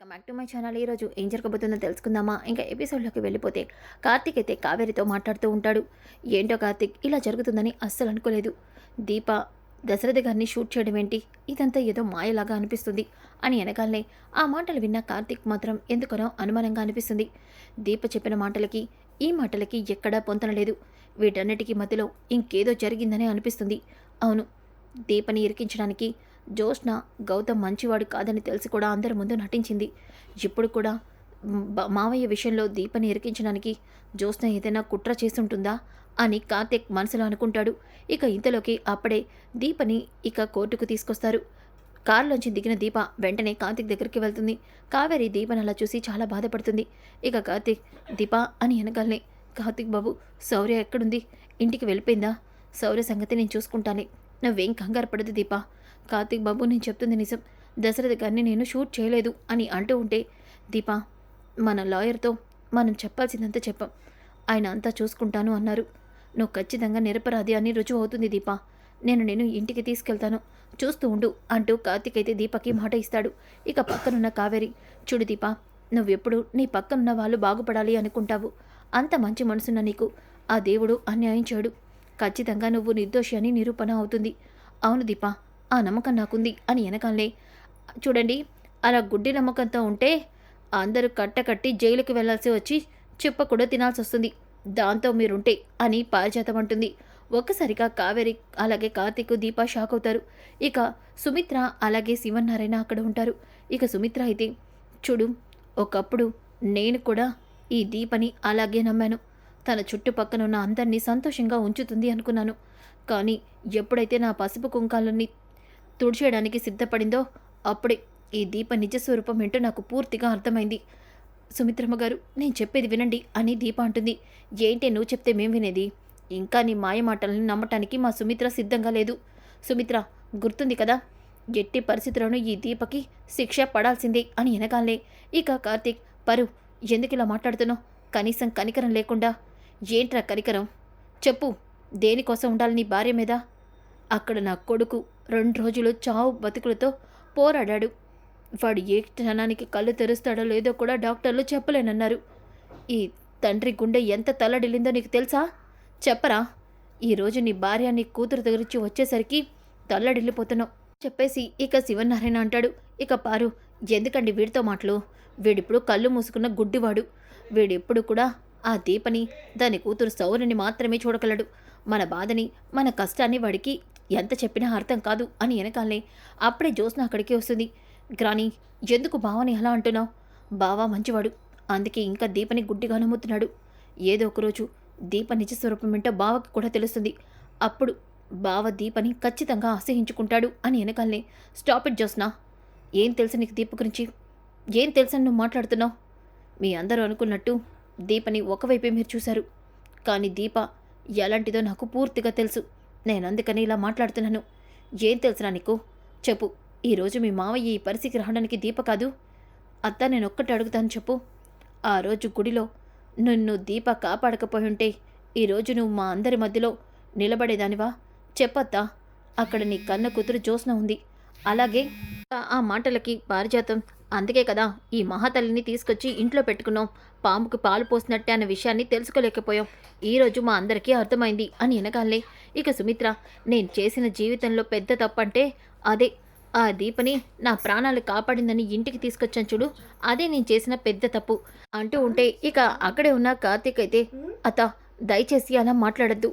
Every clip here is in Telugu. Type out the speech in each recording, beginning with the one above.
Welcome back to my channel ఈరోజు ఏం జరగబోతుందో తెలుసుకుందామా? ఇంకా ఎపిసోడ్లోకి వెళ్ళిపోతే కార్తీక్ అయితే కావేరితో మాట్లాడుతూ ఉంటాడు. ఏంటో కార్తీక్ ఇలా జరుగుతుందని అస్సలు అనుకోలేదు. దీప దశరథ గారిని షూట్ చేయడం ఏంటి? ఇదంతా ఏదో మాయలాగా అనిపిస్తుంది అని అనగానే ఆ మాటలు విన్న కార్తీక్ మాత్రం ఎందుకనో అనుమానంగా అనిపిస్తుంది. దీప చెప్పిన మాటలకి ఈ మాటలకి ఎక్కడా పొంతనలేదు వీటన్నిటికీ మధ్యలో ఇంకేదో జరిగిందనే అనిపిస్తుంది. అవును దీపని ఇరికించడానికి జోష్న గౌతమ్ మంచివాడు కాదని తెలిసి కూడా అందరి ముందు నటించింది. ఇప్పుడు కూడా మావయ్య విషయంలో దీపని ఇరికించడానికి జోష్న ఏదైనా కుట్ర చేసుంటుందా అని కార్తిక్ మనసులో అనుకుంటాడు. ఇక ఇంతలోకి అప్పుడే దీపని ఇక కోర్టుకు తీసుకొస్తారు. కారులోంచి దిగిన దీప వెంటనే కార్తిక్ దగ్గరికి వెళ్తుంది. కావేరి దీపని అలా చూసి చాలా బాధపడుతుంది. ఇక కార్తిక్ దీప అని వెనకాలనే కార్తిక్ బాబు శౌర్య ఎక్కడుంది? ఇంటికి వెళ్ళిపోయిందా? శౌర్య సంగతి నేను చూసుకుంటానే. నువ్వేం కంగారు పడదు దీప. కార్తిక్ బాబు నేను చెప్తుంది నిజం. దశరథ గారిని నేను షూట్ చేయలేదు అని అంటూ ఉంటే దీప మన లాయర్తో మనం చెప్పాల్సిందంతా చెప్పాం. ఆయన అంతా చూసుకుంటాను అన్నారు. నువ్వు ఖచ్చితంగా నిరపరాధి అని రుజువు అవుతుంది దీపా. నేను నేను ఇంటికి తీసుకెళ్తాను. చూస్తూ ఉండు అంటూ కార్తీక్ అయితే దీపకి మాట ఇస్తాడు. ఇక పక్కనున్న కావేరి చూడు దీప నువ్వెప్పుడు నీ పక్కనున్న వాళ్ళు బాగుపడాలి అనుకుంటావు. అంత మంచి మనసున్న నీకు ఆ దేవుడు అన్యాయం చేయడు. ఖచ్చితంగా నువ్వు నిర్దోషి అని నిరూపణ అవుతుంది. అవును దీప ఆ నమ్మకం నాకుంది అని వెనకాలే చూడండి అలా గుడ్డి నమ్మకంతో ఉంటే అందరూ కట్టకట్టి జైలుకి వెళ్ళాల్సి వచ్చి చెప్ప కూడా తినాల్సి వస్తుంది దాంతో మీరుంటే అని పారిజాతం అంటుంది. ఒక్కసారిగా కావేరి అలాగే కార్తీక్ దీప షాక్ అవుతారు. ఇక సుమిత్ర అలాగే శివన్నారాయణ అక్కడ ఉంటారు. ఇక సుమిత్ర అయితే చూడు ఒకప్పుడు నేను కూడా ఈ దీపని అలాగే నమ్మాను. తన చుట్టుపక్కన ఉన్న అందరినీ సంతోషంగా ఉంచుతుంది అనుకున్నాను. కానీ ఎప్పుడైతే నా పసుపు కుంకాలన్నీ తుడిచేయడానికి సిద్ధపడిందో అప్పుడే ఈ దీప నిజ స్వరూపం ఏంటో నాకు పూర్తిగా అర్థమైంది. సుమిత్రమ్మ గారు నేను చెప్పేది వినండి అని దీప అంటుంది. ఏంటి నువ్వు చెప్తే మేం వినేది? ఇంకా నీ మాయ మాటలను నమ్మటానికి మా సుమిత్ర సిద్ధంగా లేదు. సుమిత్ర గుర్తుంది కదా? ఎట్టి పరిస్థితుల్లోనూ ఈ దీపకి శిక్ష పడాల్సిందే అని వెనకాలే ఇక కార్తీక్ పరు ఎందుకు ఇలా మాట్లాడుతున్నావు? కనీసం కనికరం లేకుండా. ఏంట్రా కనికరం? చెప్పు దేనికోసం ఉండాలి నీ భార్య మీద? అక్కడ నా కొడుకు రెండు రోజులు చావు బతుకులతో పోరాడాడు. వాడు ఏ క్షణానికి కళ్ళు తెరుస్తాడో లేదో కూడా డాక్టర్లు చెప్పలేనన్నారు. ఈ తండ్రి గుండె ఎంత తల్లడిల్లిందో నీకు తెలుసా? చెప్పరా? ఈరోజు నీ భార్య నీ కూతురు దగ్గరించి వచ్చేసరికి తల్లడిల్లిపోతున్నావు. చెప్పేసి ఇక శివనారాయణ అంటాడు. ఇక పారు ఎందుకండి వీడితో మాటలు? వీడిప్పుడు కళ్ళు మూసుకున్న గుడ్డివాడు. వీడెప్పుడు కూడా ఆ దీపని దాని కూతురు సౌరిని మాత్రమే చూడగలడు. మన బాధని మన కష్టాన్ని వాడికి ఎంత చెప్పినా అర్థం కాదు అని వెనకాలనే అప్పుడే జ్యోత్స్న అక్కడికి వస్తుంది. గ్రాని ఎందుకు బావని ఎలా అంటున్నావు? బావ మంచివాడు. అందుకే ఇంకా దీపని గుడ్డిగా నమ్ముతున్నాడు. ఏదో ఒకరోజు దీప నిజ స్వరూపం ఏంటో బావకి కూడా తెలుస్తుంది. అప్పుడు బావ దీపని ఖచ్చితంగా అసహించుకుంటాడు అని వెనకాలనే స్టాప్ ఇట్ జ్యోత్స్న. ఏం తెలుసు నీకు దీప గురించి? ఏం తెలుసని నువ్వు మాట్లాడుతున్నావు? మీ అందరూ అనుకున్నట్టు దీపని ఒకవైపే మీరు చూశారు. కానీ దీప ఎలాంటిదో నాకు పూర్తిగా తెలుసు. నేను అందుకని ఇలా మాట్లాడుతున్నాను. ఏం తెలుసునా నీకు? చెప్పు. ఈరోజు మీ మావయ్య ఈ పరిస్థితికి రావడానికి దీప కాదు. అత్త నేను ఒక్కటి అడుగుతాను చెప్పు. ఆ రోజు గుడిలో నిన్ను దీప కాపాడకపోయి ఉంటే ఈరోజు నువ్వు మా అందరి మధ్యలో నిలబడేదానివా? చెప్పత్తా. అక్కడ నీ కన్న కూతురు జోస్న ఉంది. అలాగే ఆ మాటలకి పారిజాతం అందుకే కదా ఈ మహాతల్లిని తీసుకొచ్చి ఇంట్లో పెట్టుకున్నాం. పాముకు పాలు పోసినట్టే అన్న విషయాన్ని తెలుసుకోలేకపోయాం. ఈరోజు మా అందరికీ అర్థమైంది అని వెనకాలే ఇక సుమిత్ర నేను చేసిన జీవితంలో పెద్ద తప్పంటే అదే. ఆ దీపని నా ప్రాణాలు కాపాడిందని ఇంటికి తీసుకొచ్చాను చూడు. అదే నేను చేసిన పెద్ద తప్పు. అంటూ ఉంటే ఇక అక్కడే ఉన్న కార్తీక్ అయితే అత దయచేసి అలా మాట్లాడద్దు.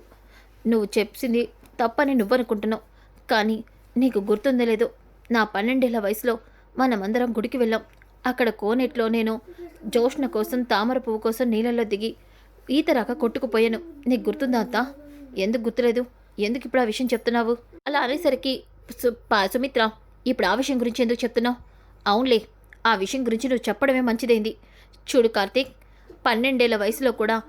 నువ్వు చెప్పింది తప్పని నువ్వనుకుంటున్నావు. కానీ నీకు గుర్తుందో లేదో నా పన్నెండేళ్ళ వయసులో మనమందరం గుడికి వెళ్ళాం. అక్కడ కోనేట్లో నేను జోష్ణ కోసం తామర పువ్వు కోసం నీళ్ళల్లో దిగి ఈత రాక కొట్టుకుపోయాను. నీకు గుర్తుందా అత్తా? ఎందుకు గుర్తులేదు? ఎందుకు ఇప్పుడు ఆ విషయం చెప్తున్నావు? అలా అనేసరికి సు సుమిత్ర ఇప్పుడు ఆ విషయం గురించి ఎందుకు చెప్తున్నావు? అవునులే ఆ విషయం గురించి నువ్వు చెప్పడమే మంచిదైంది. చూడు కార్తీక్ పన్నెండేళ్ళ వయసులో కూడా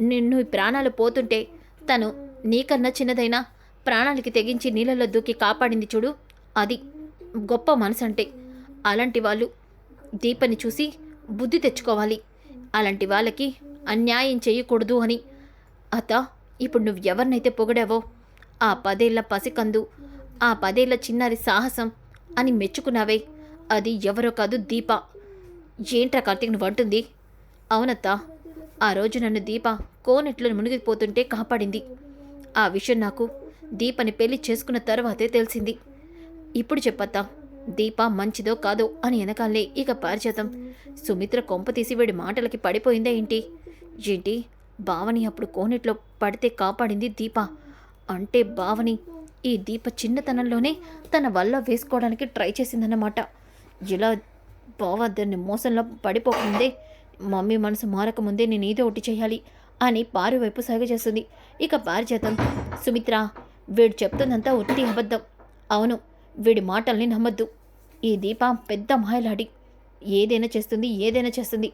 నిన్ను ప్రాణాలు పోతుంటే తను నీకన్నా చిన్నదైనా ప్రాణాలకి తెగించి నీళ్ళలో దూకి కాపాడింది చూడు. అది గొప్ప మనసు అంటే అలాంటి వాళ్ళు దీపని చూసి బుద్ధి తెచ్చుకోవాలి. అలాంటి వాళ్ళకి అన్యాయం చేయకూడదు అని. అత్త ఇప్పుడు నువ్వు ఎవరినైతే పొగిడావో ఆ పదేళ్ళ పసికందు ఆ పదేళ్ళ చిన్నారి సాహసం అని మెచ్చుకున్నావే. అది ఎవరో కాదు దీప. ఏంట్రా కార్తీక్ నువ్వు అంటుంది. అవునత్తా ఆ రోజు నన్ను దీప కోనెట్లో మునిగిపోతుంటే కాపాడింది. ఆ విషయం నాకు దీపని పెళ్ళి చేసుకున్న తర్వాతే తెలిసింది. ఇప్పుడు చెప్పత్తా దీప మంచిదో కాదో అని వెనకాలే ఇక పారిజాతం. సుమిత్ర కొంప తీసి వీడి మాటలకి పడిపోయిందే ఏంటి? ఏంటి? బావని అప్పుడు కోనెట్లో పడితే కాపాడింది దీప. అంటే బావని ఈ దీప చిన్నతనంలోనే తన వల్ల వేసుకోవడానికి ట్రై చేసిందన్నమాట. ఇలా బావ దాన్ని మోసంలో పడిపోకముందే మమ్మీ మనసు మారకముందే నేను ఏదో ఒకటి చేయాలి అని పారి వైపు సాగ చేస్తుంది. ఇక పారిజాతం సుమిత్ర వీడు చెప్తుందంతా ఒట్టి అబద్ధం. అవును వీడి మాటల్ని నమ్మద్దు. ఈ దీప పెద్ద మాయలాడి. ఏదైనా చేస్తుంది ఏదైనా చేస్తుంది.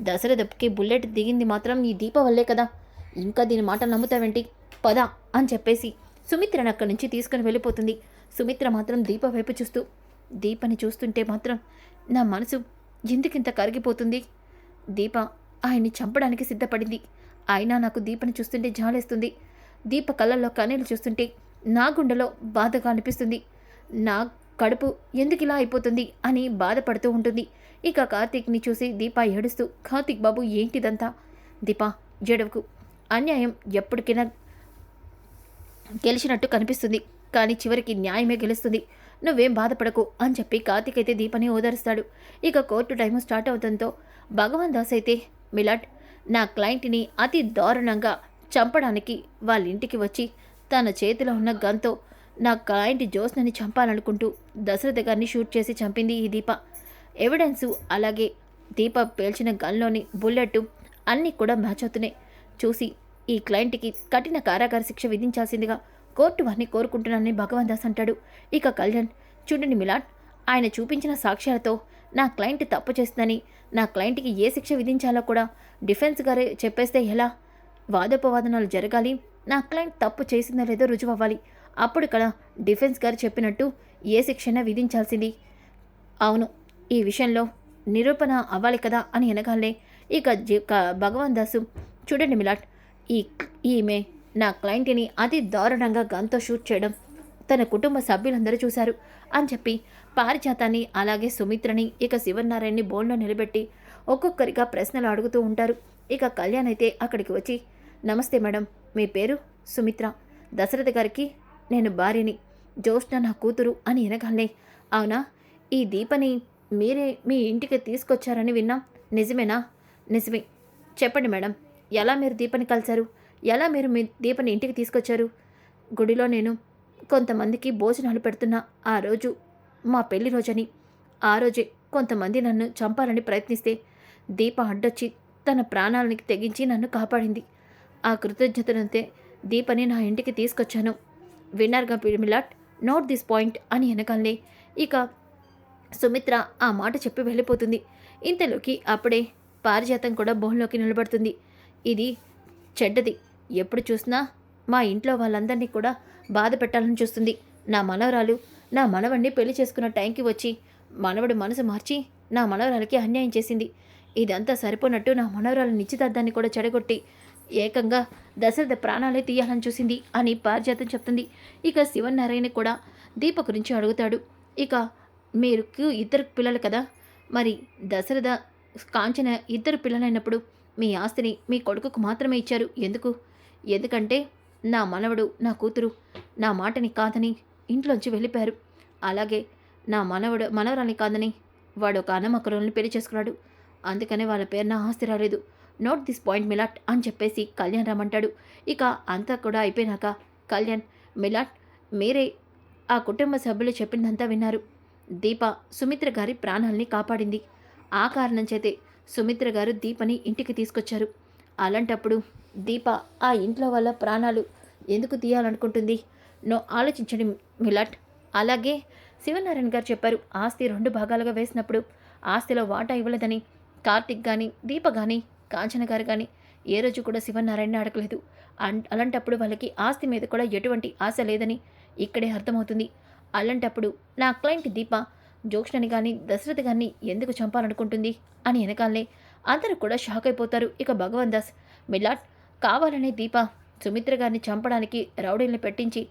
దశరథకి బుల్లెట్ దిగింది మాత్రం ఈ దీప వల్లే కదా. ఇంకా దీని మాట నమ్ముతావేంటి? పద అని చెప్పేసి సుమిత్రను అక్కడి నుంచి తీసుకుని వెళ్ళిపోతుంది. సుమిత్ర మాత్రం దీప వైపు చూస్తూ దీపని చూస్తుంటే మాత్రం నా మనసు ఎందుకింత కరిగిపోతుంది? దీప ఆయన్ని చంపడానికి సిద్ధపడింది. అయినా నాకు దీపని చూస్తుంటే జాలేస్తుంది. దీప కళ్ళల్లో కన్నీళ్ళు చూస్తుంటే నా గుండెలో బాధగా అనిపిస్తుంది. నా కడుపు ఎందుకు ఇలా అయిపోతుంది అని బాధపడుతూ ఉంటుంది. ఇక కార్తీక్ని చూసి దీప ఏడుస్తూ కార్తీక్ బాబు ఏంటిదంతా? దీప జడవకు అన్యాయం ఎప్పటికైనా గెలిచినట్టు కనిపిస్తుంది. కానీ చివరికి న్యాయమే గెలుస్తుంది. నువ్వేం బాధపడకు అని చెప్పి కార్తీక్ అయితే దీపని ఓదారుస్తాడు. ఇక కోర్టు టైం స్టార్ట్ అవడంతో భగవాన్ దాస్ అయితే మిలాట్ నా క్లయింట్ని అతి దారుణంగా చంపడానికి వాళ్ళ ఇంటికి వచ్చి తన చేతిలో ఉన్న గన్తో నా క్లయింట్ జోస్నని చంపాలనుకుంటూ దశరథ గారిని షూట్ చేసి చంపింది ఈ దీప. ఎవిడెన్సు అలాగే దీప పేల్చిన గన్లోని బుల్లెట్ అన్నీ కూడా మ్యాచ్ అవుతున్నాయి. చూసి ఈ క్లయింట్కి కఠిన కారాగార శిక్ష విధించాల్సిందిగా కోర్టు వారిని కోరుకుంటున్నానని భగవాన్ దాస్ అంటాడు. ఇక కళ్యాణ్ చూడండి మిలాట్ ఆయన చూపించిన సాక్ష్యాలతో నా క్లయింట్ తప్పు చేస్తుందని నా క్లయింట్కి ఏ శిక్ష విధించాలో కూడా డిఫెన్స్ గారే చెప్పేస్తే ఎలా? వాదోపవాదనాలు జరగాలి. నా క్లయింట్ తప్పు చేసిందో లేదో రుజువు అవ్వాలి అప్పుడు ఇక్కడ డిఫెన్స్ గారు చెప్పినట్టు ఏ శిక్షణ విధించాల్సింది. అవును ఈ విషయంలో నిరూపణ అవ్వాలి కదా అని అనగానే ఇక భగవాన్ దాసు చూడండి మిలాట్ ఈ ఈమె నా క్లయింట్ని అతి దారుణంగా గన్తో షూట్ చేయడం తన కుటుంబ సభ్యులందరూ చూశారు అని చెప్పి పారిజాతాన్ని అలాగే సుమిత్రని ఇక శివనారాయణని బోన్లో నిలబెట్టి ఒక్కొక్కరిగా ప్రశ్నలు అడుగుతూ ఉంటారు. ఇక కళ్యాణ్ అయితే అక్కడికి వచ్చి నమస్తే మేడం మీ పేరు సుమిత్ర దశరథ గారికి నేను భార్యని జ్యోష్ణ నా కూతురు అని వినగానే అవునా? ఈ దీపని మీరే మీ ఇంటికి తీసుకొచ్చారని విన్నాం. నిజమేనా? నిజమే. చెప్పండి మేడం ఎలా మీరు దీపని కలిశారు ఎలా మీరు మీ దీపని ఇంటికి తీసుకొచ్చారు? గుడిలో నేను కొంతమందికి భోజనాలు పెడుతున్నా. ఆ రోజు మా పెళ్ళి రోజని. ఆ రోజే కొంతమంది నన్ను చంపాలని ప్రయత్నిస్తే దీప అడ్డొచ్చి తన ప్రాణాలని తెగించి నన్ను కాపాడింది. ఆ కృతజ్ఞతనంతే దీపని నా ఇంటికి తీసుకొచ్చాను. విన్నర్గా పిడిమిలాట్ నోట్ దిస్ పాయింట్ అని వెనకాలనే ఇక సుమిత్ర ఆ మాట చెప్పి వెళ్ళిపోతుంది. ఇంతలోకి అప్పుడే పారిజాతం కూడా బోన్లోకి నిలబడుతుంది. ఇది చెడ్డది. ఎప్పుడు చూసినా మా ఇంట్లో వాళ్ళందరినీ కూడా బాధ పెట్టాలని చూస్తుంది. నా మనవరాలు నా మనవడిని పెళ్ళి చేసుకున్న టైంకి వచ్చి మనవడి మనసు మార్చి నా మనవరాలకి అన్యాయం చేసింది. ఇదంతా సరిపోనట్టు నా మనవరాలు నిశ్చితార్థాన్ని కూడా చెడగొట్టి ఏకంగా దశరథ ప్రాణాలే తీయాలని చూసింది అని పారిజాతం చెప్తుంది. ఇక శివనారాయణ కూడా దీప గురించి అడుగుతాడు. ఇక మీకు ఇద్దరు పిల్లలు కదా? మరి దశరథ కాంచన ఇద్దరు పిల్లలైనప్పుడు మీ ఆస్తిని మీ కొడుకుకు మాత్రమే ఇచ్చారు. ఎందుకు? ఎందుకంటే నా మనవడు నా కూతురు నా మాటని కాదని ఇంట్లోంచి వెళ్ళిపోయారు. అలాగే నా మనవడు మనవరాని కాదని వాడు ఒక అన్నమకరుల్ని పెళ్ళి చేసుకున్నాడు. అందుకనే వాళ్ళ పేరు నా ఆస్తి రాలేదు. నోట్ దిస్ పాయింట్ మిలాట్ అని చెప్పేసి కళ్యాణ్ రమ్మంటాడు. ఇక అంతా కూడా అయిపోయినాక కళ్యాణ్ మిలాట్ మీరే ఆ కుటుంబ సభ్యులు చెప్పిందంతా విన్నారు. దీప సుమిత్ర గారి ప్రాణాల్ని కాపాడింది. ఆ కారణం చేతే సుమిత్ర గారు దీపని ఇంటికి తీసుకొచ్చారు. అలాంటప్పుడు దీప ఆ ఇంట్లో వాళ్ళ ప్రాణాలు ఎందుకు తీయాలనుకుంటుంది? నో ఆలోచించండి మిలాట్. అలాగే శివనారాయణ గారు చెప్పారు ఆస్తి రెండు భాగాలుగా వేసినప్పుడు ఆస్తిలో వాటా ఇవ్వలేదని కార్తిక్ కానీ దీప కానీ కాంచన గారు కానీ ఏ రోజు కూడా శివనారాయణ అడగలేదు. అలాంటప్పుడు వాళ్ళకి ఆస్తి మీద కూడా ఎటువంటి ఆశ లేదని ఇక్కడే అర్థమవుతుంది. అలాంటప్పుడు నా క్లయింట్ దీప జోక్షణని కానీ దశరథ గారిని ఎందుకు చంపాలనుకుంటుంది? అని వెనకాలనే అందరూ కూడా షాక్ అయిపోతారు. ఇక భగవన్ దాస్ మిలాట్ కావాలనే దీప సుమిత్ర గారిని చంపడానికి రౌడీల్ని పెట్టించి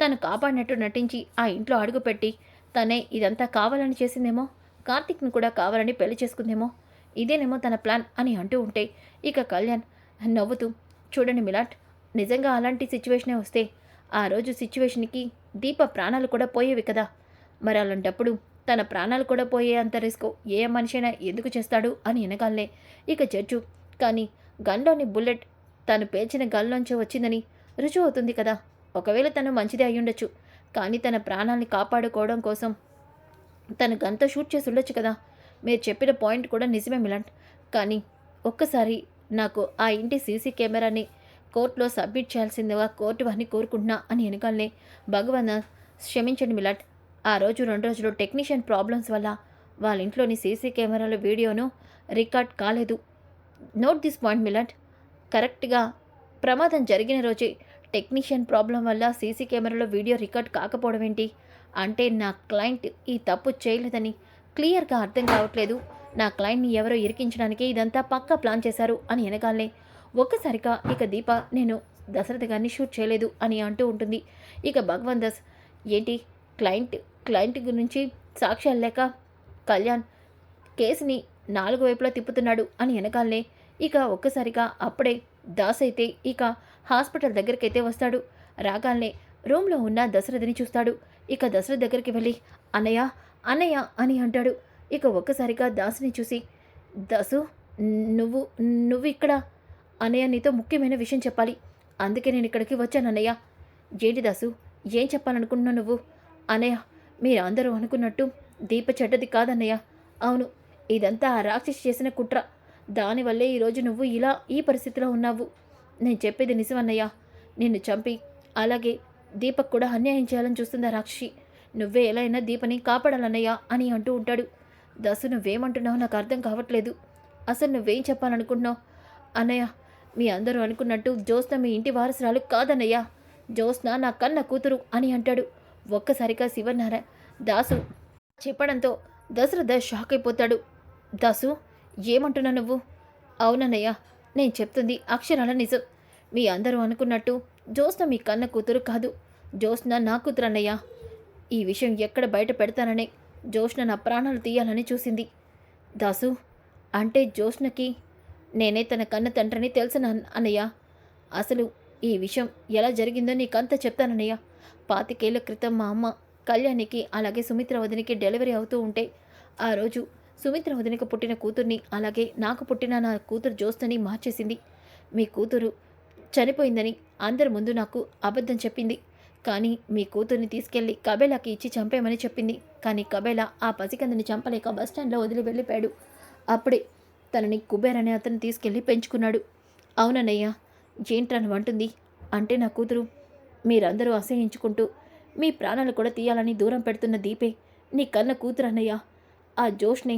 తను కాపాడినట్టు నటించి ఆ ఇంట్లో అడుగుపెట్టి తనే ఇదంతా కావాలని చేసిందేమో? కార్తిక్ను కూడా కావాలని పెళ్ళి చేసుకుందేమో? ఇదేనేమో తన ప్లాన్ అని అంటూ ఉంటే ఇక కళ్యాణ్ నవ్వుతూ చూడండి మిలాట్ నిజంగా అలాంటి సిచ్యువేషనే వస్తే ఆ రోజు సిచ్యువేషన్కి దీప ప్రాణాలు కూడా పోయేవి కదా. మరి అలాంటప్పుడు తన ప్రాణాలు కూడా పోయే అంత రిస్క్ ఏ మనిషైనా ఎందుకు చేస్తాడు? అని వెనకాలనే ఇక జడ్జు. కానీ గన్లోని బుల్లెట్ తను పేల్చిన గన్లోంచి వచ్చిందని రుజువు అవుతుంది కదా. ఒకవేళ తను మంచిదే అయ్యుండొచ్చు. కానీ తన ప్రాణాల్ని కాపాడుకోవడం కోసం తను గన్తో షూట్ చేసి ఉండొచ్చు కదా. మీరు చెప్పిన పాయింట్ కూడా నిజమే మిలాంట్ కానీ ఒక్కసారి నాకు ఆ ఇంటి సీసీ కెమెరాని కోర్టులో సబ్మిట్ చేయాల్సిందిగా కోర్టు వారిని కోరుకుంటున్నా అని వెనకాలనే భగవన్ క్షమించండి మిలాట్ ఆ రోజు రెండు రోజులు టెక్నీషియన్ ప్రాబ్లమ్స్ వల్ల వాళ్ళ ఇంట్లోని సీసీ కెమెరాల వీడియోను రికార్డ్ కాలేదు. నోట్ దిస్ పాయింట్ మిలాట్ కరెక్ట్గా ప్రమాదం జరిగిన రోజే టెక్నీషియన్ ప్రాబ్లం వల్ల సీసీ కెమెరాలో వీడియో రికార్డ్ కాకపోవడం ఏంటి? అంటే నా క్లయింట్ ఈ తప్పు చేయలేదని క్లియర్గా అర్థం కావట్లేదు. నా క్లయింట్ని ఎవరో ఇరికించడానికి ఇదంతా పక్కా ప్లాన్ చేశారు అని వెనకాలనే ఒక్కసారిగా ఇక దీప నేను దశరథ గారిని షూట్ చేయలేదు అని అంటూ ఉంటుంది. ఇక భగవాన్ దాస్ ఏంటి క్లయింట్ క్లయింట్ గురించి సాక్ష్యాలు లేక కళ్యాణ్ కేసుని నాలుగు వైపులా తిప్పుతున్నాడు అని వెనకాలనే ఇక ఒక్కసారిగా అప్పుడే దాస్ అయితే ఇక హాస్పిటల్ దగ్గరికైతే వస్తాడు. రాగాలనే రూమ్లో ఉన్న దశరథని చూస్తాడు. ఇక దశరథ్ దగ్గరికి వెళ్ళి అన్నయ్య అన్నయ్య అని అంటాడు. ఇక ఒక్కసారిగా దాసుని చూసి దాసు నువ్వు నువ్వు ఇక్కడ అన్నయ్య నీతో ముఖ్యమైన విషయం చెప్పాలి. అందుకే నేను ఇక్కడికి వచ్చాను అన్నయ్య. ఏంటి దాసు ఏం చెప్పాలనుకుంటున్నావు నువ్వు? అన్నయ్య మీరు అందరూ అనుకున్నట్టు దీప చెడ్డది కాదన్నయ్య. అవును ఇదంతా ఆ రాక్షసి చేసిన కుట్ర. దానివల్లే ఈరోజు నువ్వు ఇలా ఈ పరిస్థితిలో ఉన్నావు. నేను చెప్పేది నిజమన్నయ్య. నిన్ను చంపి అలాగే దీపక్ కూడా అన్యాయం చేయాలని చూస్తుందా రాక్షసి. నువ్వే ఎలా అయినా దీపని కాపాడాలన్నయ్య అని అంటూ ఉంటాడు. దాసు నువ్వేమంటున్నావు నాకు అర్థం కావట్లేదు. అసలు నువ్వేం చెప్పాలనుకుంటున్నావు? అన్నయ్య మీ అందరూ అనుకున్నట్టు జ్యోత్స్న మీ ఇంటి వారసురాలు కాదన్నయ్యా. జ్యోత్స్న నా కన్న కూతురు అని అంటాడు. ఒక్కసారిగా శివనారాయణ దాసు చెప్పడంతో దశరథ షాక్ అయిపోతాడు. దాసు ఏమంటున్నా నువ్వు? అవునన్నయ్య నేను చెప్తుంది అక్షరాల నిజం. మీ అందరూ అనుకున్నట్టు జ్యోత్స్న మీ కన్న కూతురు కాదు. జ్యోత్స్న నా కూతురు అన్నయ్య ఈ విషయం ఎక్కడ బయట పెడతానని జోష్న నా ప్రాణాలు తీయాలని చూసింది. దాసు అంటే జోష్నకి నేనే తన కన్న తండ్రిని తెలుసు అన్నయ్య. అసలు ఈ విషయం ఎలా జరిగిందో నీకంతా చెప్తానన్నయ్య. పాతికేళ్ళ క్రితం మా అమ్మ కళ్యాణికి అలాగే సుమిత్ర వదినికి డెలివరీ అవుతూ ఉంటే ఆ రోజు సుమిత్ర వదినకు పుట్టిన కూతుర్ని అలాగే నాకు పుట్టిన నా కూతురు జోస్తని మార్చేసింది. మీ కూతురు చనిపోయిందని అందరి ముందు నాకు అబద్ధం చెప్పింది. కానీ మీ కూతుర్ని తీసుకెళ్ళి కబేలాకి ఇచ్చి చంపేయమని చెప్పింది. కానీ కబేలా ఆ పసికందని చంపలేక బస్టాండ్లో వదిలి వెళ్ళిపోయాడు. అప్పుడే తనని కుబేర్ అనే అతను తీసుకెళ్ళి పెంచుకున్నాడు. అవునన్నయ్య ఏంట్రని అంటుంది అంటే నా కూతురు మీరందరూ అసహించుకుంటూ మీ ప్రాణాలు కూడా తీయాలని దూరం పెడుతున్న దీపే నీ కన్న కూతురు అన్నయ్య ఆ జోష్ని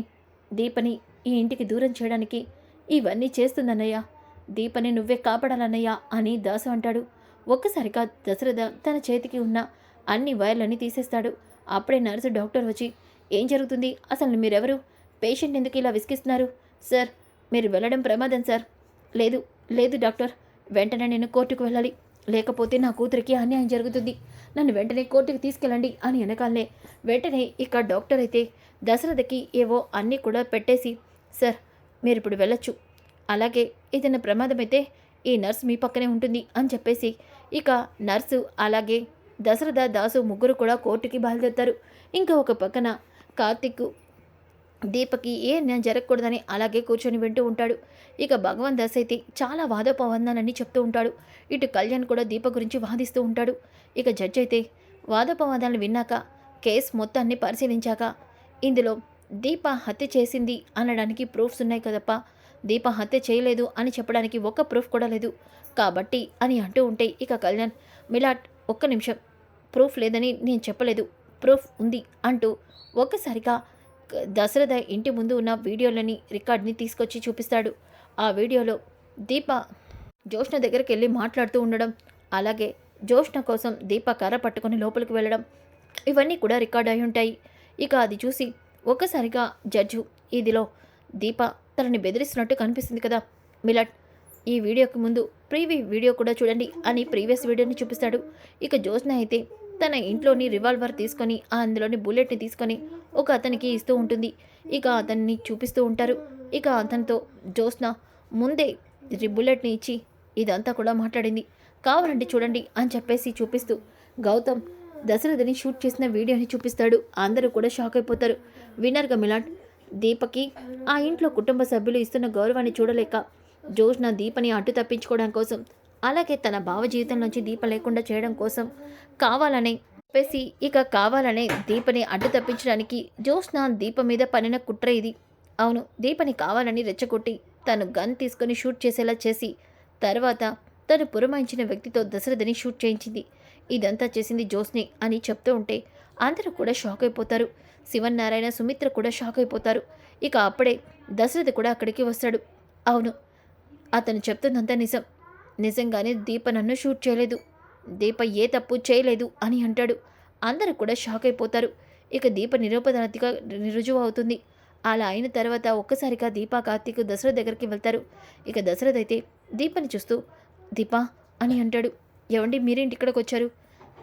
దీపని ఈ ఇంటికి దూరం చేయడానికి ఇవన్నీ చేస్తుందన్నయ్య. దీపని నువ్వే కాపాడాలన్నయ్య అని దాసు అంటాడు. ఒక్కసారిగా దశరథ తన చేతికి ఉన్న అన్ని వైర్లని తీసేస్తాడు. అప్పుడే నర్సు డాక్టర్ వచ్చి ఏం జరుగుతుంది? అసలు మీరెవరు? పేషెంట్ ఎందుకు ఇలా విసిగిస్తున్నారు? సార్ మీరు వెళ్ళడం ప్రమాదం సార్. లేదు లేదు డాక్టర్. వెంటనే నేను కోర్టుకు వెళ్ళాలి. లేకపోతే నా కూతురికి అన్యాయం జరుగుతుంది. నన్ను వెంటనే కోర్టుకి తీసుకెళ్ళండి అని వెనకాలనే వెంటనే ఇక డాక్టర్ అయితే దశరథకి ఏవో అన్నీ కూడా పెట్టేసి సార్ మీరు ఇప్పుడు వెళ్ళొచ్చు. అలాగే ఏదైనా ప్రమాదం అయితే ఈ నర్స్ మీ పక్కనే ఉంటుంది అని చెప్పేసి. ఇక నర్సు అలాగే దశరథ దాసు ముగ్గురు కూడా కోర్టుకి బయలుదేరుతారు. ఇంకా ఒక పక్కన కార్తిక్ దీపకి ఏ నేను జరగకూడదని అలాగే కూర్చొని వింటూ ఉంటాడు. ఇక భగవాన్ దాస్ అయితే చాలా వాదోపవందనని చెప్తూ ఉంటాడు. ఇటు కళ్యాణ్ కూడా దీప గురించి వాదిస్తూ ఉంటాడు. ఇక జడ్జి అయితే వాదోపవాదాలను విన్నాక కేసు మొత్తాన్ని పరిశీలించాక ఇందులో దీప హత్య చేసింది అనడానికి ప్రూఫ్స్ ఉన్నాయి కదప్ప. దీప హత్య చేయలేదు అని చెప్పడానికి ఒక్క ప్రూఫ్ కూడా లేదు. కాబట్టి అని అంటూ ఉంటే ఇక కళ్యాణ్ మిలాట్ ఒక్క నిమిషం ప్రూఫ్ లేదని నేను చెప్పలేదు ప్రూఫ్ ఉంది అంటూ ఒక్కసారిగా దశరథ ఇంటి ముందు ఉన్న వీడియోలని రికార్డ్ని తీసుకొచ్చి చూపిస్తాడు. ఆ వీడియోలో దీప జోష్ణ దగ్గరికి వెళ్ళి మాట్లాడుతూ ఉండడం అలాగే జోష్న కోసం దీప కర్ర పట్టుకొని లోపలికి వెళ్ళడం ఇవన్నీ కూడా రికార్డ్ అయి ఉంటాయి. ఇక అది చూసి ఒక్కసారిగా జడ్జు ఇదిలో దీప తనని బెదిరిస్తున్నట్టు కనిపిస్తుంది కదా. మిలట్ ఈ వీడియోకి ముందు ప్రీవి వీడియో కూడా చూడండి అని ప్రీవియస్ వీడియోని చూపిస్తాడు. ఇక జ్యోత్స్న అయితే తన ఇంట్లోని రివాల్వర్ తీసుకొని ఆ అందులోని బుల్లెట్ని తీసుకొని ఒక అతనికి ఇస్తూ ఉంటుంది. ఇక అతన్ని చూపిస్తూ ఉంటారు. ఇక అతనితో జ్యోత్స్న ముందే బుల్లెట్ని ఇచ్చి ఇదంతా కూడా మాట్లాడింది. కావాలండి చూడండి అని చెప్పేసి చూపిస్తూ గౌతమ్ దశరథని షూట్ చేసిన వీడియోని చూపిస్తాడు. అందరూ కూడా షాక్ అయిపోతారు. విన్నర్గా మిలాట్ దీపకి ఆ ఇంట్లో కుటుంబ సభ్యులు ఇస్తున్న గౌరవాన్ని చూడలేక జోష్న దీపని అడ్డు తప్పించుకోవడం కోసం అలాగే తన భావ జీవితం నుంచి దీప లేకుండా చేయడం కోసం కావాలనే చెప్పేసి ఇక కావాలనే దీపని అడ్డు తప్పించడానికి జోష్న దీప మీద పనిన కుట్ర ఇది. అవును దీపని కావాలని రెచ్చగొట్టి తను గన్ తీసుకొని షూట్ చేసేలా చేసి తర్వాత తను పురమాయించిన వ్యక్తితో దశరథని షూట్ చేయించింది. ఇదంతా చేసింది జోస్ని అని చెప్తూ ఉంటే అందరూ కూడా షాక్ అయిపోతారు. శివన్నారాయణ సుమిత్ర కూడా షాక్ అయిపోతారు. ఇక అప్పుడే దశరథ కూడా అక్కడికి వస్తాడు. అవును అతను చెప్తుందంతా నిజం. నిజంగానే దీప నన్ను షూట్ చేయలేదు. దీప ఏ తప్పు చేయలేదు అని అంటాడు. అందరూ కూడా షాక్ అయిపోతారు. ఇక దీప నిరూపణతిగా రుజువు అవుతుంది అలా అయిన తర్వాత ఒక్కసారిగా దీపా కార్తీక్ దసరా దగ్గరికి వెళ్తారు. ఇక దశరథ్ అయితే దీపని చూస్తూ దీప అని అంటాడు. ఏమండి మీరేంటి ఇక్కడికి వచ్చారు?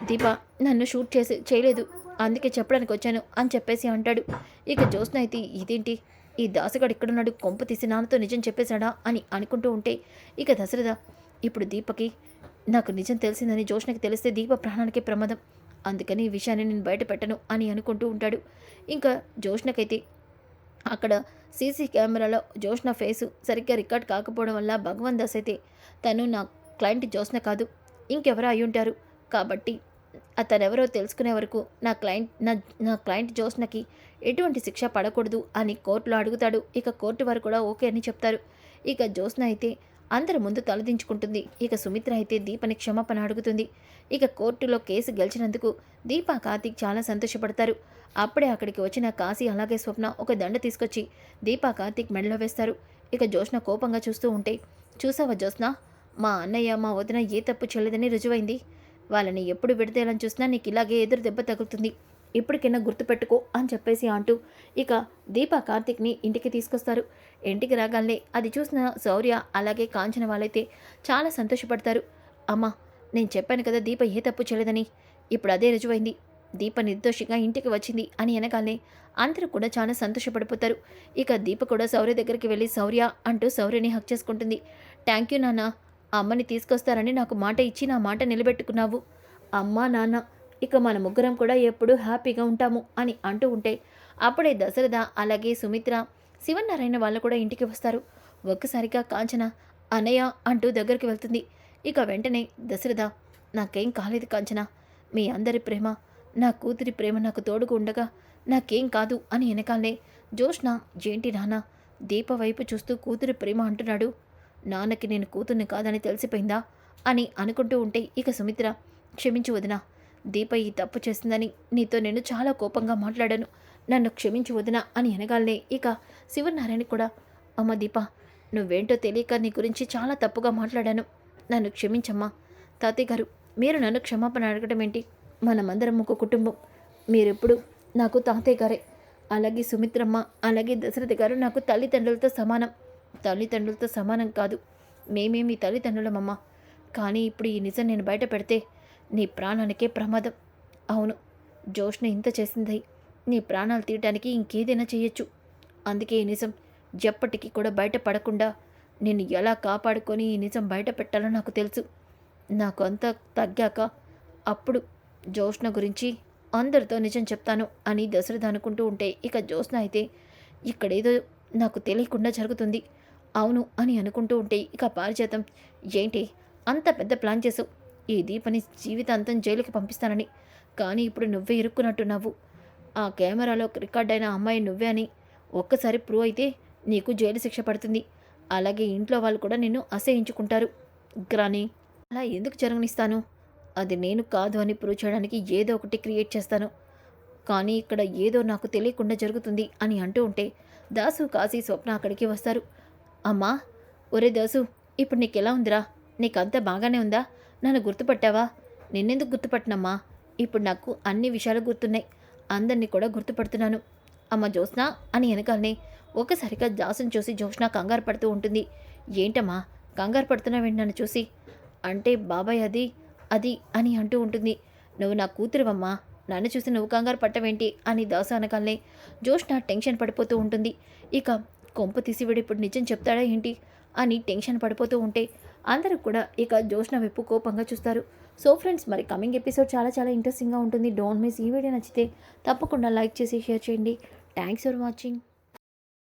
దీప నన్ను షూట్ చేసి చేయలేదు. అందుకే చెప్పడానికి వచ్చాను అని చెప్పేసి అంటాడు. ఇక జ్యోత్స్న అయితే ఇదేంటి? ఈ దాసగాడు ఇక్కడున్నాడు కొంప తీసి నాన్నతో నిజం చెప్పేశాడా? అని అనుకుంటూ ఉంటే ఇక దశరథ ఇప్పుడు దీపకి నాకు నిజం తెలిసిందని జోష్నకి తెలిస్తే దీప ప్రాణానికి ప్రమాదం. అందుకని ఈ విషయాన్ని నేను బయట పెట్టను అని అనుకుంటూ ఉంటాడు. ఇంకా జోష్నకైతే అక్కడ సీసీ కెమెరాలో జోష్న ఫేసు సరిగ్గా రికార్డ్ కాకపోవడం వల్ల భగవన్ దాస్ అయితే తను నా క్లయింట్ జోష్న కాదు. ఇంకెవరో అయి ఉంటారు. కాబట్టి అతనెవరో తెలుసుకునే వరకు నా క్లయింట్ నా నా క్లయింట్ జోష్నకి ఎటువంటి శిక్ష పడకూడదు అని కోర్టులో అడుగుతాడు. ఇక కోర్టు వారు కూడా ఓకే అని చెప్తారు. ఇక జోష్న అయితే అందరి ముందు తలదించుకుంటుంది ఇక సుమిత్ర అయితే దీపని క్షమాపణ అడుగుతుంది. ఇక కోర్టులో కేసు గెలిచినందుకు దీప కార్తీక్ చాలా సంతోషపడతారు. అప్పుడే అక్కడికి వచ్చిన కాశీ అలాగే స్వప్న ఒక దండ తీసుకొచ్చి దీపా కార్తీక్ మెడలో వేస్తారు. ఇక జోష్న కోపంగా చూస్తూ ఉంటే చూసావా జోష్న మా అన్నయ్య మా వదిన ఏ తప్పు చేయలేదని రుజువైంది. వాళ్ళని ఎప్పుడు విడతేయాలని చూసినా నీకు ఇలాగే ఎదురు దెబ్బ తగులుతుంది. ఇప్పటికైనా గుర్తుపెట్టుకో అని చెప్పేసి అంటూ ఇక దీప కార్తీక్ని ఇంటికి తీసుకొస్తారు. ఇంటికి రాగానే అది చూసిన శౌర్య అలాగే కాంచన వాళ్ళైతే చాలా సంతోషపడతారు. అమ్మా నేను చెప్పాను కదా దీప ఏ తప్పు చేయలేదని. ఇప్పుడు అదే రుజువైంది. దీప నిర్దోషిగా ఇంటికి వచ్చింది అని అనగానే అందరూ కూడా చాలా సంతోషపడిపోతారు. ఇక దీప కూడా శౌర్య దగ్గరికి వెళ్ళి శౌర్య అంటూ శౌర్యని హక్ చేసుకుంటుంది. థ్యాంక్ యూ నాన్న. అమ్మని తీసుకొస్తారని నాకు మాట ఇచ్చి నా మాట నిలబెట్టుకున్నావు. అమ్మా నాన్న ఇక మన ముగ్గురం కూడా ఎప్పుడూ హ్యాపీగా ఉంటాము అని అంటూ ఉంటే అప్పుడే దశరథ అలాగే సుమిత్ర శివనారాయణ వాళ్ళు కూడా ఇంటికి వస్తారు. ఒక్కసారిగా కాంచన అనయ్య అంటూ దగ్గరికి వెళ్తుంది. ఇక వెంటనే దశరథ నాకేం కాలేదు కాంచన. మీ అందరి ప్రేమ నా కూతురి ప్రేమ నాకు తోడుగా ఉండగా నాకేం కాదు అని వెనకాలే జోష్న ఏంటి నాన్న దీప వైపు చూస్తూ కూతురి ప్రేమ అంటున్నాడు. నాన్నకి నేను కూతుర్ని కాదని తెలిసిపోయిందా అని అనుకుంటూ ఉంటే ఇక సుమిత్ర క్షమించు వదినా దీప ఈ తప్పు చేసిందని నీతో నేను చాలా కోపంగా మాట్లాడాను. నన్ను క్షమించు వదినా అని అనగాలనే ఇక శివనారాయణ కూడా అమ్మ దీప నువ్వేంటో తెలియక నీ గురించి చాలా తప్పుగా మాట్లాడాను. నన్ను క్షమించమ్మా. తాతయ్య గారు మీరు నన్ను క్షమాపణ అడగడం ఏంటి? మనమందరం ఒక కుటుంబం. మీరెప్పుడు నాకు తాతయ్య గారే. అలాగే సుమిత్రమ్మ అలాగే దశరథ గారు నాకు తల్లిదండ్రులతో సమానం. తల్లిదండ్రులతో సమానం కాదు. మేమే మీ తల్లిదండ్రులమమ్మ. కానీ ఇప్పుడు ఈ నిజం నేను బయట పెడితే నీ ప్రాణానికే ప్రమాదం. అవును జోష్న ఇంత చేసింది. నీ ప్రాణాలు తీయటానికి ఇంకేదైనా చేయొచ్చు. అందుకే ఈ నిజం ఎప్పటికీ కూడా బయట పడకుండా నేను ఎలా కాపాడుకొని ఈ నిజం బయట పెట్టాలో నాకు తెలుసు. నాకు అంతా తగ్గాక అప్పుడు జోష్న గురించి అందరితో నిజం చెప్తాను అని దశరథ అనుకుంటూ ఉంటే ఇక జోష్న అయితే ఇక్కడేదో నాకు తెలియకుండా జరుగుతుంది. అవును అని అనుకుంటూ ఉంటే ఇక పారిజాతం. ఏంటి? అంత పెద్ద ప్లాన్ చేసావు ఈ దీపని జీవితాంతం జైలుకి పంపిస్తానని. కానీ ఇప్పుడు నువ్వే ఇరుక్కున్నట్టున్నావు. ఆ కెమెరాలో రికార్డ్ అయిన అమ్మాయి నువ్వే అని. ఒక్కసారి ప్రూవ్ అయితే నీకు జైలు శిక్ష పడుతుంది. అలాగే ఇంట్లో వాళ్ళు కూడా నిన్ను అసహించుకుంటారు. గ్రాని అలా ఎందుకు జరగనిస్తాను? అది నేను కాదు అని ప్రూవ్ చేయడానికి ఏదో ఒకటి క్రియేట్ చేస్తాను. కానీ ఇక్కడ ఏదో నాకు తెలియకుండా జరుగుతుంది అని అంటూ ఉంటే దాసు కాశీ స్వప్న అక్కడికి వస్తారు. అమ్మా ఒరే దాసు ఇప్పుడు నీకు ఎలా ఉందిరా? నీకంతా బాగానే ఉందా? నన్ను గుర్తుపట్టావా? నిన్నెందుకు గుర్తుపట్టినమ్మా? ఇప్పుడు నాకు అన్ని విషయాలు గుర్తున్నాయి. అందరినీ కూడా గుర్తుపడుతున్నాను. అమ్మ జ్యోత్స్న అని వెనకాలనే ఒక్కసారిగా దాసుని చూసి జ్యోత్స్న కంగారు పడుతూ ఉంటుంది. ఏంటమ్మా కంగారు పడుతున్నావేంటి నన్ను చూసి? అంటే బాబాయ్ అది అది అని అంటూ ఉంటుంది. నువ్వు నా కూతురువమ్మా. నన్ను చూసి నువ్వు కంగారు పట్టవేంటి? అని దాసు అనకాలనే జోష్న టెన్షన్ పడిపోతూ ఉంటుంది. ఇక కొంప తీసివేడు ఇప్పుడు నిజం చెప్తాడా ఏంటి? అని టెన్షన్ పడిపోతూ ఉంటే అందరూ కూడా ఇక జోష్న వైపు కోపంగా చూస్తారు. సో ఫ్రెండ్స్ మరి కమింగ్ ఎపిసోడ్ చాలా చాలా ఇంట్రెస్టింగ్గా ఉంటుంది. డోంట్ మిస్ ఈ వీడియో నచ్చితే తప్పకుండా లైక్ చేసి షేర్ చేయండి. Thanks for watching